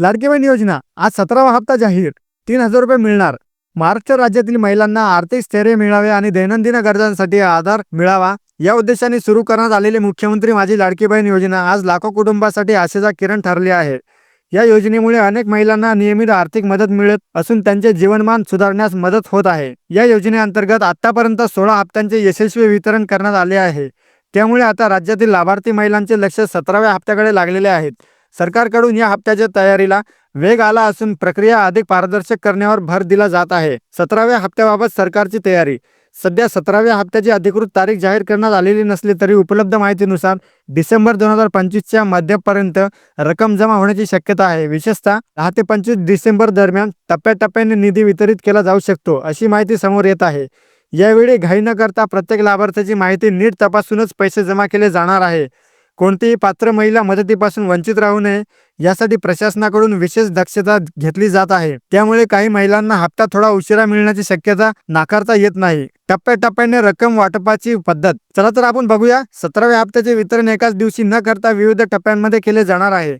लाडकी बहीण योजना. आज सतरावा हप्ता जाहीर. तीन हजार रुपये मिळणार. महाराष्ट्र राज्यातील महिलांना आर्थिक स्थैर्य मिळावे आणि दैनंदिन गरजांसाठी आधार मिळावा या उद्देशाने सुरू करण्यात आलेली मुख्यमंत्री माझी लाडकी बहीण योजना आज लाखो कुटुंबासाठी आशेचा किरण ठरली आहे. या योजनेमुळे अनेक महिलांना नियमित आर्थिक मदत मिळत असून त्यांचे जीवनमान सुधारण्यास मदत होत आहे. या योजनेअंतर्गत आतापर्यंत सोळा हप्त्यांचे यशस्वी वितरण करण्यात आले आहे. त्यामुळे आता राज्यातील लाभार्थी महिलांचे लक्ष सतराव्या हप्त्याकडे लागलेले आहेत. सरकारकडून या हप्त्याच्या तयारीला वेग आला असून प्रक्रिया अधिक पारदर्शक करण्यावर भर दिला जात आहे. सतराव्या हप्त्याबाबत सरकारची तयारी. सध्या सतराव्या हप्त्याची अधिकृत तारीख जाहीर करण्यात आलेली नसली तरी उपलब्ध माहितीनुसार डिसेंबर दोन हजार पंचवीसच्या मध्यापर्यंत रक्कम जमा होण्याची शक्यता आहे. विशेषतः दहा ते पंचवीस डिसेंबर दरम्यान टप्प्याटप्प्याने निधी वितरित केला जाऊ शकतो अशी माहिती समोर येत आहे. यावेळी घाई न करता प्रत्येक लाभार्थ्याची माहिती नीट तपासूनच पैसे जमा केले जाणार आहे. कोणतीही पात्र महिला मदतीपासून वंचित राहू नये यासाठी प्रशासनाकडून विशेष दक्षता घेतली जात आहे. त्यामुळे काही महिलांना हप्ता थोडा उशिरा मिळण्याची शक्यता नाकारता येत नाही. टप्प्याटप्प्याने रक्कम वाटपाची पद्धत. चला तर आपण बघूया सतराव्या हप्त्याचे वितरण एकाच दिवशी न करता विविध टप्प्यांमध्ये केले जाणार आहे.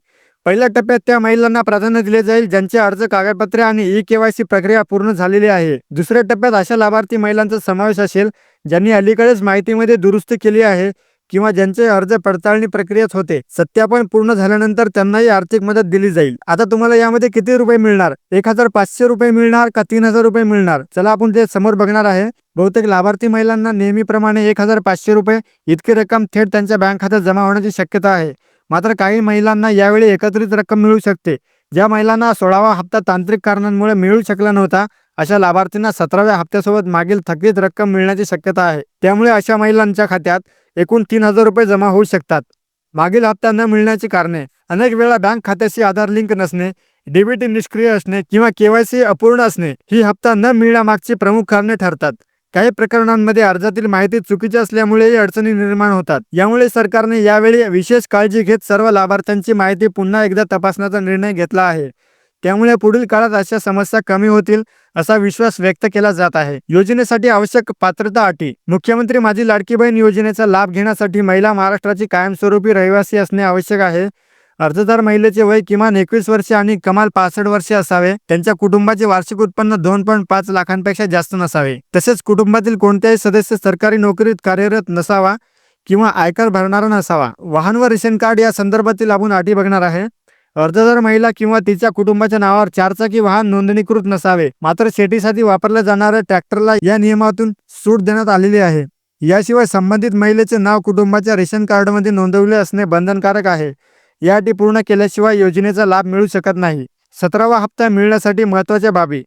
पहिल्या टप्प्यात त्या महिलांना प्राधान्य दिले जाईल ज्यांचे अर्ज कागदपत्रे आणि ई केवायसी प्रक्रिया पूर्ण झालेली आहे. दुसऱ्या टप्प्यात अशा लाभार्थी महिलांचा समावेश असेल ज्यांनी अलीकडेच माहितीमध्ये दुरुस्ती केली आहे. किंवा ज्यांचे अर्ज पडताळणी प्रक्रियेत होते सत्यापन पूर्ण झाल्यानंतर त्यांनाही आर्थिक मदत दिली जाईल. आता तुम्हाला यामध्ये किती रुपये मिळणार? एक हजार पाचशे रुपये मिळणार का तीन हजार रुपये मिळणार? चला आपण ते समोर बघणार आहे. बहुतेक लाभार्थी महिलांना नेहमीप्रमाणे एक हजार पाचशे रुपये इतकी रक्कम थेट त्यांच्या बँक खात्यात जमा होण्याची शक्यता आहे. मात्र काही महिलांना यावेळी एकत्रित रक्कम मिळू शकते. ज्या महिलांना सोळावा हप्ता तांत्रिक कारणांमुळे मिळू शकला नव्हता अशा लाभार्थींना सतराव्या हप्त्यासोबत मागील थकीत रक्कम मिळण्याची शक्यता आहे. त्यामुळे अशा महिलांच्या खात्यात एकूण तीन हजार रुपये जमा होऊ शकतात. मागील हप्ता न मिळण्याची कारणे अनेक वेळा बँक खात्याशी आधार लिंक नसणे डेबिट निष्क्रिय असणे किंवा केवायसी अपूर्ण असणे ही हप्ता न मिळण्यामागची प्रमुख कारणे ठरतात. काही प्रकरणांमध्ये अर्जातील माहिती चुकीची असल्यामुळेही अडचणी निर्माण होतात. यामुळे सरकारने यावेळी विशेष काळजी घेत सर्व लाभार्थ्यांची माहिती पुन्हा एकदा तपासण्याचा निर्णय घेतला आहे. त्यामुळे पुढील काळात अशा समस्या कमी होतील असा विश्वास व्यक्त केला जात आहे. योजनेसाठी आवश्यक पात्रता अटी. मुख्यमंत्री माझी लाडकी बहीण योजनेचा लाभ घेण्यासाठी महिला महाराष्ट्राची कायमस्वरूपी रहिवासी असणे आवश्यक आहे. अर्जदार महिलेचे वय किमान एकवीस वर्षे आणि कमाल पासष्ट वर्षे असावे. त्यांच्या कुटुंबाचे वार्षिक उत्पन्न दोन पॉईंट पाच लाखांपेक्षा जास्त नसावे. तसेच कुटुंबातील कोणत्याही सदस्य सरकारी नोकरीत कार्यरत नसावा किंवा आयकर भरणारा नसावा. वाहन व रेशन कार्ड या संदर्भातील आपण अटी बघणार आहे. अर्जदार महिला किंवा तिच्या कुटुंबाच्या नावावर चारचाकी वाहन नोंदणीकृत नसावे. मात्र शेतीसाठी वापरल्या जाणाऱ्या ट्रॅक्टरला या नियमातून सूट देण्यात आलेली आहे. याशिवाय संबंधित महिलेचे नाव कुटुंबाच्या रेशन कार्डमध्ये नोंदवले असणे बंधनकारक आहे. या अटी पूर्ण केल्याशिवाय योजनेचा लाभ मिळू शकत नाही. सतरावा हप्ता मिळण्यासाठी महत्त्वाच्या बाबी.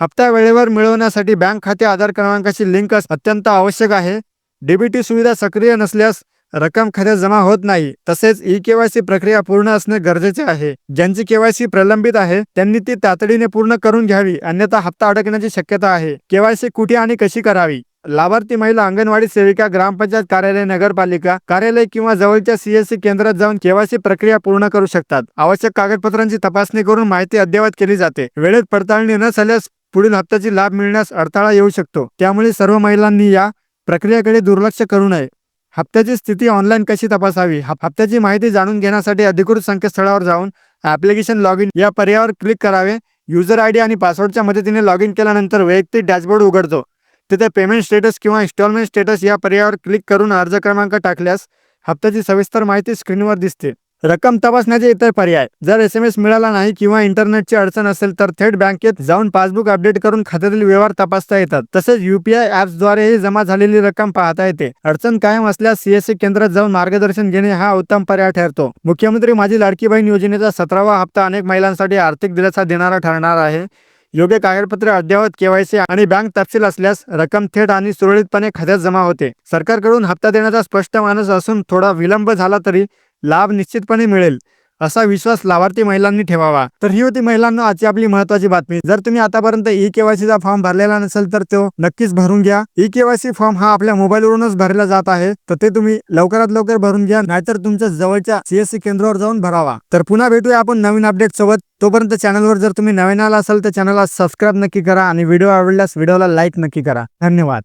हप्ता वेळेवर मिळवण्यासाठी बँक खाते आधार क्रमांकाशी लिंक अस- अत्यंत आवश्यक आहे. डीबीटी सुविधा सक्रिय नसल्यास रक्कम खात्यात जमा होत नाही. तसेच ई केवायसी प्रक्रिया पूर्ण असणे गरजेचे आहे. ज्यांची केवायसी प्रलंबित आहे त्यांनी ती तातडीने पूर्ण करून घ्यावी अन्यथा हप्ता अडकण्याची शक्यता आहे. केवायसी कुठे आणि कशी करावी? लाभार्थी महिला अंगणवाडी सेविका ग्रामपंचायत कार्यालय नगरपालिका कार्यालय किंवा जवळच्या सीएससी केंद्रात जाऊन केवायसी प्रक्रिया पूर्ण करू शकतात. आवश्यक कागदपत्रांची तपासणी करून माहिती अद्ययावत केली जाते. वेळेत पडताळणी न झाल्यास पुढील हप्त्याची लाभ मिळण्यास अडथळा येऊ शकतो. त्यामुळे सर्व महिलांनी या प्रक्रियेकडे दुर्लक्ष करू नये. हप्त्याची स्थिती ऑनलाईन कशी तपासावी? हप्त्याची माहिती जाणून घेण्यासाठी अधिकृत संकेतस्थळावर जाऊन ॲप्लिकेशन लॉग इन या पर्यायावर क्लिक करावे. युजर आय डी आणि पासवर्डच्या मदतीने लॉग इन केल्यानंतर वैयक्तिक डॅशबोर्ड उघडतो. तिथे पेमेंट स्टेटस किंवा इन्स्टॉलमेंट स्टेटस या पर्यायावर क्लिक करून अर्ज क्रमांक टाकल्यास हप्त्याची सविस्तर माहिती स्क्रीनवर दिसते. रक्कम तपासण्याचे इतर पर्याय. जर एस एम एस मिळाला नाही किंवा इंटरनेटची अडचण असेल तर थेट बँकेत जाऊन पासबुक अपडेट करून खात्यातील व्यवहार तपासता येतात. तसेच युपीआय ऍप्सद्वारेही जमा झालेली रक्कम पाहता येते. अडचण कायम असल्यास सीएससी केंद्रात जाऊन मार्गदर्शन घेणे हा उत्तम पर्याय ठरतो. मुख्यमंत्री माझी लाडकी बहीण योजनेचा सतरावा हप्ता अनेक महिलांसाठी आर्थिक दिलासा देणारा ठरणार आहे. योग्य कागदपत्रे अद्ययावत केवायसी आणि बँक तपशील असल्यास रक्कम थेट आणि सुरळीतपणे खात्यात जमा होते. सरकारकडून हप्ता देण्याचा स्पष्ट मानस असून थोडा विलंब झाला तरी लाभ निश्चितपणे मिळेल असा विश्वास लाभार्थी महिलांनी ठेवावा. तर ही होती महिलांना आजची आपली महत्वाची बातमी. जर तुम्ही आतापर्यंत ई केवायसीचा फॉर्म भरलेला नसेल तर तो नक्कीच भरून घ्या. ई केवायसी फॉर्म हा आपल्या मोबाईलवरूनच भरला जात आहे. तर ते तुम्ही लवकरात लवकर भरून घ्या नाहीतर तुमच्या जवळच्या सीएससी केंद्रावर जाऊन भरावा. तर पुन्हा भेटूया आपण नवीन अपडेट सोबत तोपर्यंत चॅनलवर जर तुम्ही नवीन आला असाल तर चॅनलला सबस्क्राईब नक्की करा आणि व्हिडिओ आवडल्यास व्हिडिओला लाईक नक्की करा. धन्यवाद.